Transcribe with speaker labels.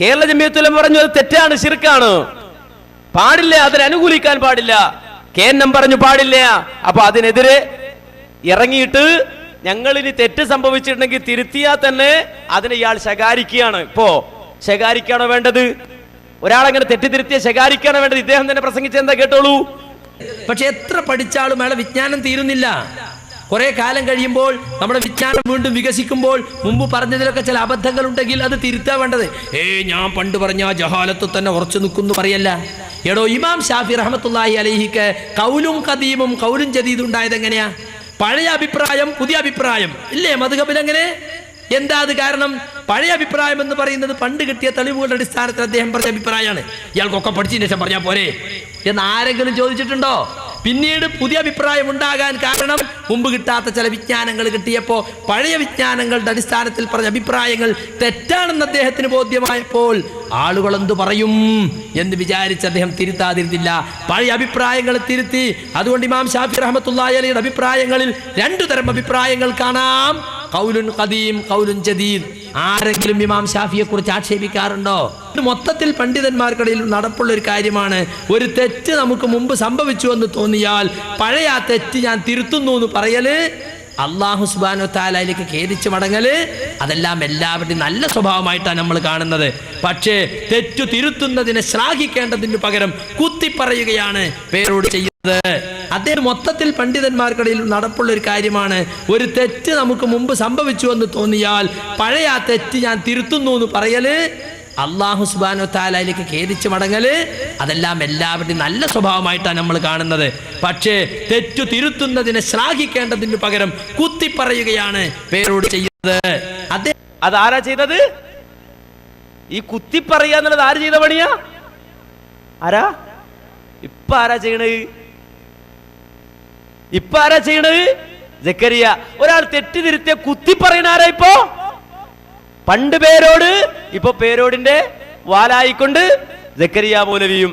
Speaker 1: കേരള ജമ്മിയത്തുലം പറഞ്ഞു അത് തെറ്റാണ് ശിർക്കാണ്. പാടില്ല അതിനെ അനുകൂലിക്കാൻ പാടില്ല. കെ എൻ എം പറഞ്ഞു പാടില്ല. അപ്പൊ അതിനെതിരെ ഇറങ്ങിയിട്ട് ഞങ്ങൾ ഇനി തെറ്റ് സംഭവിച്ചിട്ടുണ്ടെങ്കിൽ തിരുത്തിയാൽ തന്നെ അതിനെ ഇയാൾ ശകാരിക്കുകയാണ്. ഇപ്പോ ശകാരിക്കാണോ വേണ്ടത്? ഒരാളങ്ങനെ തെറ്റിതിരുത്തിയ ശകാരിക്കാണോ വേണ്ടത്? ഇദ്ദേഹം തന്നെ പ്രസംഗിച്ചെന്താ കേട്ടോളൂ?
Speaker 2: പക്ഷെ എത്ര പഠിച്ചാലും അയാളെ വിജ്ഞാനം തീരുന്നില്ല. കുറെ കാലം കഴിയുമ്പോൾ നമ്മുടെ വിജ്ഞാനം വീണ്ടും വികസിക്കുമ്പോൾ മുമ്പ് പറഞ്ഞതിലൊക്കെ ചില അബദ്ധങ്ങൾ ഉണ്ടെങ്കിൽ അത് തിരുത്താൻ വേണ്ടത്. ഏ ഞാൻ പണ്ട് പറഞ്ഞ ജഹാലത്ത് തന്നെ ഉറച്ചു നിൽക്കുന്നു പറയല്ല. എടോ ഇമാം ഷാഫി റഹമത്തുല്ലാഹി അലഹിക്ക് കൗലും കദീമും കൗലും ജദീദും ഉണ്ടായത് എങ്ങനെയാ? പഴയ അഭിപ്രായം പുതിയ അഭിപ്രായം. ഇല്ലേ മധുഹബിൽ എങ്ങനെ? എന്താ അത് കാരണം? പഴയ അഭിപ്രായം എന്ന് പറയുന്നത് പണ്ട് കിട്ടിയ തെളിവുകളുടെ അടിസ്ഥാനത്തിൽ അദ്ദേഹം പറഞ്ഞ അഭിപ്രായമാണ്. ഇയാൾക്കൊക്കെ പഠിച്ചതിന് ശേഷം പറഞ്ഞാൽ പോരെ. എന്ന് ആരെങ്കിലും ചോദിച്ചിട്ടുണ്ടോ? പിന്നീട് പുതിയ അഭിപ്രായം ഉണ്ടാകാൻ കാരണം മുമ്പ് കിട്ടാത്ത ചില വിജ്ഞാനങ്ങൾ കിട്ടിയപ്പോൾ പഴയ വിജ്ഞാനങ്ങളുടെ അടിസ്ഥാനത്തിൽ പറഞ്ഞ അഭിപ്രായങ്ങൾ തെറ്റാണെന്ന് അദ്ദേഹത്തിന് ബോധ്യമായപ്പോൾ ആളുകൾ എന്തു പറയും എന്ന് വിചാരിച്ച് അദ്ദേഹം തിരുത്താതിരുന്നില്ല. പഴയ അഭിപ്രായങ്ങൾ തിരുത്തി. അതുകൊണ്ട് ഇമാം ഷാഫി റഹ്മത്തുള്ളാഹി അലിയുടെ അഭിപ്രായങ്ങളിൽ രണ്ടു തരം അഭിപ്രായങ്ങൾ കാണാം. കൗലുൻ കദീം കൗലുൻ ജദീദ്. ആരെങ്കിലും ഇമാം ഷാഫിയെ കുറിച്ച് ആക്ഷേപിക്കാറുണ്ടോ? മൊത്തത്തിൽ പണ്ഡിതന്മാർക്കിടയിൽ നടപ്പുള്ള ഒരു കാര്യമാണ്. ഒരു തെറ്റ് നമുക്ക് മുമ്പ് സംഭവിച്ചു എന്ന് തോന്നിയാൽ പഴയ ആ തെറ്റ് ഞാൻ തിരുത്തുന്നു എന്ന് പറയൽ അള്ളാഹു സുബാനു താലയിലേക്ക് ഖേദിച്ച് മടങ്ങൽ അതെല്ലാം എല്ലാവരുടെയും നല്ല സ്വഭാവമായിട്ടാണ് നമ്മൾ കാണുന്നത്. പക്ഷേ തെറ്റു തിരുത്തുന്നതിനെ ശ്ലാഘിക്കേണ്ടതിന് പകരം കുത്തിപ്പറയുകയാണ് പേരോട് ചെയ്യുന്നത്. അദ്ദേഹം മൊത്തത്തിൽ പണ്ഡിതന്മാർക്കിടയിൽ നടപ്പുള്ള ഒരു കാര്യമാണ്. ഒരു തെറ്റ് നമുക്ക് മുമ്പ് സംഭവിച്ചു എന്ന് തോന്നിയാൽ പഴയ ആ തെറ്റ് ഞാൻ തിരുത്തുന്നു എന്ന് പറയൽ അള്ളാഹു സുബാനോ താലയിലേക്ക് ഖേദിച്ച് മടങ്ങൽ അതെല്ലാം എല്ലാവരുടെയും നല്ല സ്വഭാവമായിട്ടാണ് നമ്മൾ കാണുന്നത്. പക്ഷേ തെറ്റു തിരുത്തുന്നതിനെ ശ്ലാഘിക്കേണ്ടതിന് പകരം കുത്തിപ്പറയുകയാണ് പേരോട് ചെയ്യുന്നത്. അത്
Speaker 1: അതാരാ ചെയ്തത്? ഈ കുത്തിപ്പറയുക എന്നുള്ളത് ആര് ചെയ്ത പണിയാ? ആരാ? ഇപ്പൊ ആരാ ചെയ്യണത്? ഇപ്പൊ ആരാ ചെയ്യണത്? ജക്കരിയ ഒരാൾ തെറ്റിതിരുത്തിയ കുത്തി പറയുന്ന ഇപ്പോ? പണ്ട് പേരോട് ഇപ്പൊ പേരോടിന്റെ വാലായിക്കൊണ്ട് ജക്കരിയ മൗലവിയും